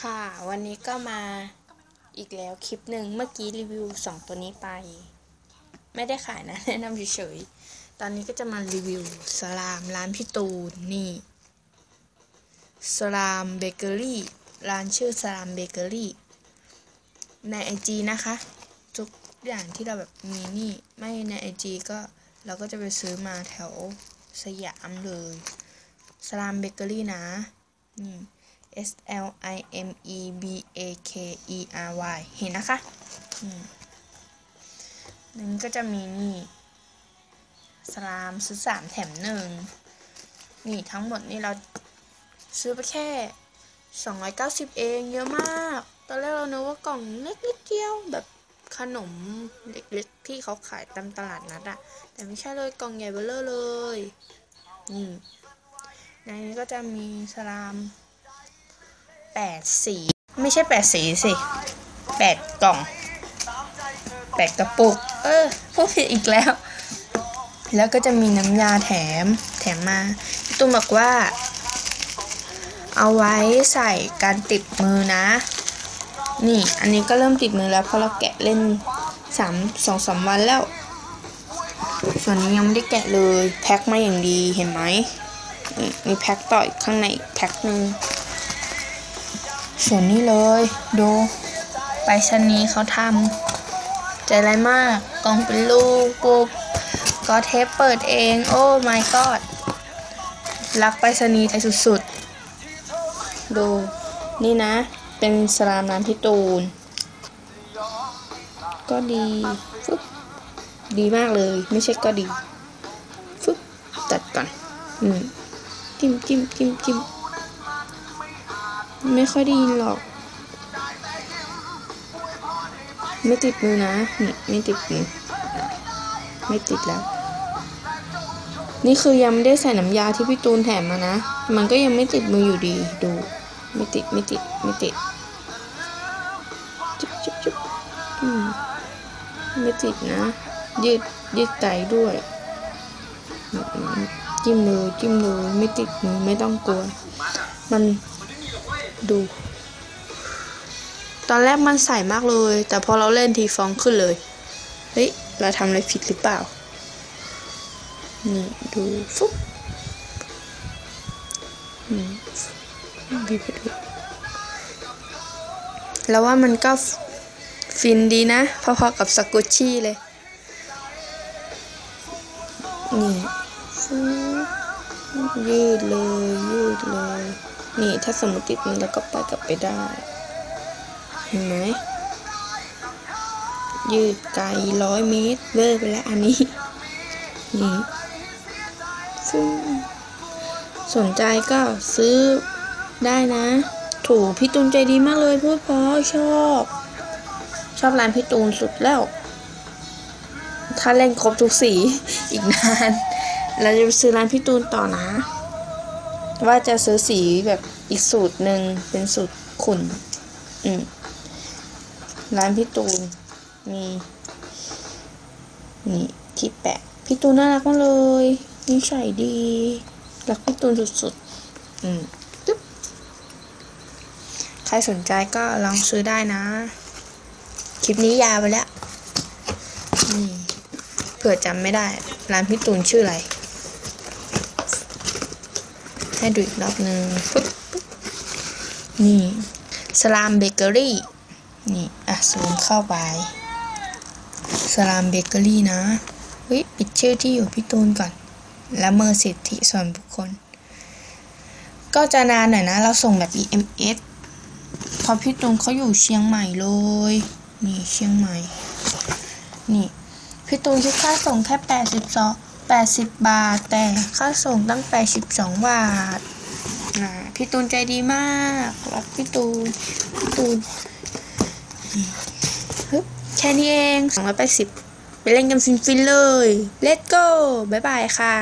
ค่ะ วันนี้ก็มาอีกแล้วคลิปหนึ่งเมื่อกี้รีวิวสองตัวนี้ไป ไม่ได้ขายนะ แนะนำเฉยๆตอนนี้ก็จะมารีวิวสลามร้านพี่ตูนนี่สลามเบเกอรี่ร้านชื่อสลามเบเกอรี่ในไอจีนะคะทุกอย่างที่เราแบบมีนี่ไม่ในไอจีก็เราก็จะไปซื้อมาแถวสยามเลยสลามเบเกอรี่นะนี่ S L I M E B A K E R Y เห็นนะคะนั่นก็จะมีนี่ สลามซื้อสามแถมหนึ่งนี่ทั้งหมดนี่เราซื้อไปแค่ 290 เองเยอะมาก ตอนแรกเราเนึกว่ากล่องเล็กนิดเดียวแบบขนมเล็กๆที่เขาขายตามตลาดนัดอะแต่ไม่ใช่เลยกล่องใหญ่เบ้อเลอเลยนี่ในนี้ก็จะมีสลาม แปดสี ไม่ใช่แปดสีสิแปดกล่องแปดกระปุก เออพูดผิดอีกแล้ว แล้วก็จะมีน้ำยาแถมแถมมาตุ้มบอกว่า เอาไว้ใส่การติดมือนะ นี่อันนี้ก็เริ่มติดมือแล้วเพราะเราแกะเล่นสามสองสามวันแล้ว ส่วนนี้ยังไม่ได้แกะเลย แพ็คมาอย่างดีเห็นไหมมีแพ็คต่ออีกข้างในอีกแพ็คหนึ่ง ส่วนนี้เลย ดูไปรษณีย์เขาทำใจไรายมากกล่องเป็นลูกปุ๊บก็เทปเปิดเอง โอ้ my god รักไปรษณีย์ใจสุดๆ ดูนี่นะ เป็นสลามน้ำพี่ตูน ก็ดีฟึบดีมากเลย ไม่ใช่ก็ดีฟึบตัดก่อน อืมจิ้มจิ้มจิ้มจิ้ม ไม่ค่อยได้ยินหรอก ไม่ติดมือนะนี่ไม่ติดมือไม่ติดแล้ว นี่คือยังไม่ได้ใส่น้ำยาที่พี่ตูนแถมมานะ มันก็ยังไม่ติดมืออยู่ดีดู ไม่ติดไม่ติดไม่ติดจุ๊บจุ๊บจุ๊บอืมไม่ติดนะ ยืดยืดไตด้วยจิ้มเลยจิ้มเลยไม่ติดมือไม่ต้องกลัว มัน ดู ตอนแรกมันใสมากเลย แต่พอเราเล่นทีฟองขึ้นเลย เฮ้ย เราทำอะไรผิดหรือเปล่า นี่ ดูฟุ๊บนี่บีบไปดูแล้วว่ามันก็ฟินดีนะ พอๆกับสกุชชี่เลย นี่ฟุ๊บยืดเลย ยืดเลย นี่ถ้าสมมติติดนี้แล้วก็ไปกลับไปได้ เห็นไหม ยืดไกลร้อยเมตรเวอร์ไปแล้วอันนี้ นี่ ซึ่ง สนใจก็ซื้อได้นะ ถูกพี่ตูนใจดีมากเลยพูดเพราะชอบ ชอบร้านพี่ตูนสุดแล้ว ถ้าเล่นครบทุกสีอีกนาน เราจะไปซื้อร้านพี่ตูนต่อนะ ว่าจะซื้อสีแบบอีกสูตรหนึ่งเป็นสูตรขุ่น อืม ร้านพี่ตูน มี นี่ที่แปะ พี่ตูนน่ารักมากเลย นิสัยดี รักพี่ตูนสุดๆ อืมจุ๊บ ใครสนใจก็ลองซื้อได้นะ คลิปนี้ยาวไปแล้ว นี่ เผื่อจำไม่ได้ ร้านพี่ตูนชื่ออะไร ให้ดูอีกรอบหนึ่งปึ๊บนี่สลามเบเกอรี่นี่อะซูมเข้าไปสลามเบเกอรี่นะเฮ้ยปิดชื่อที่อยู่พี่ตูนก่อนและเมอร์สิทธิส่วนบุคคล ก็จะนานหน่อยนะ เราส่งแบบ EMS เพราะพี่ตูนเขาอยู่เชียงใหม่เลย นี่เชียงใหม่ นี่ พี่ตูนคิดค่าส่งแค่แปดสิบสอง แปดสิบบาท แต่ค่าส่งตั้งแปดสิบสองบาทพี่ตูนใจดีมากรักพี่ตูนพี่ตูนแค่นี้เองสองร้อยแปดสิบไปเล่นกันฟินๆเลย let's go บ๊ายบายค่ะ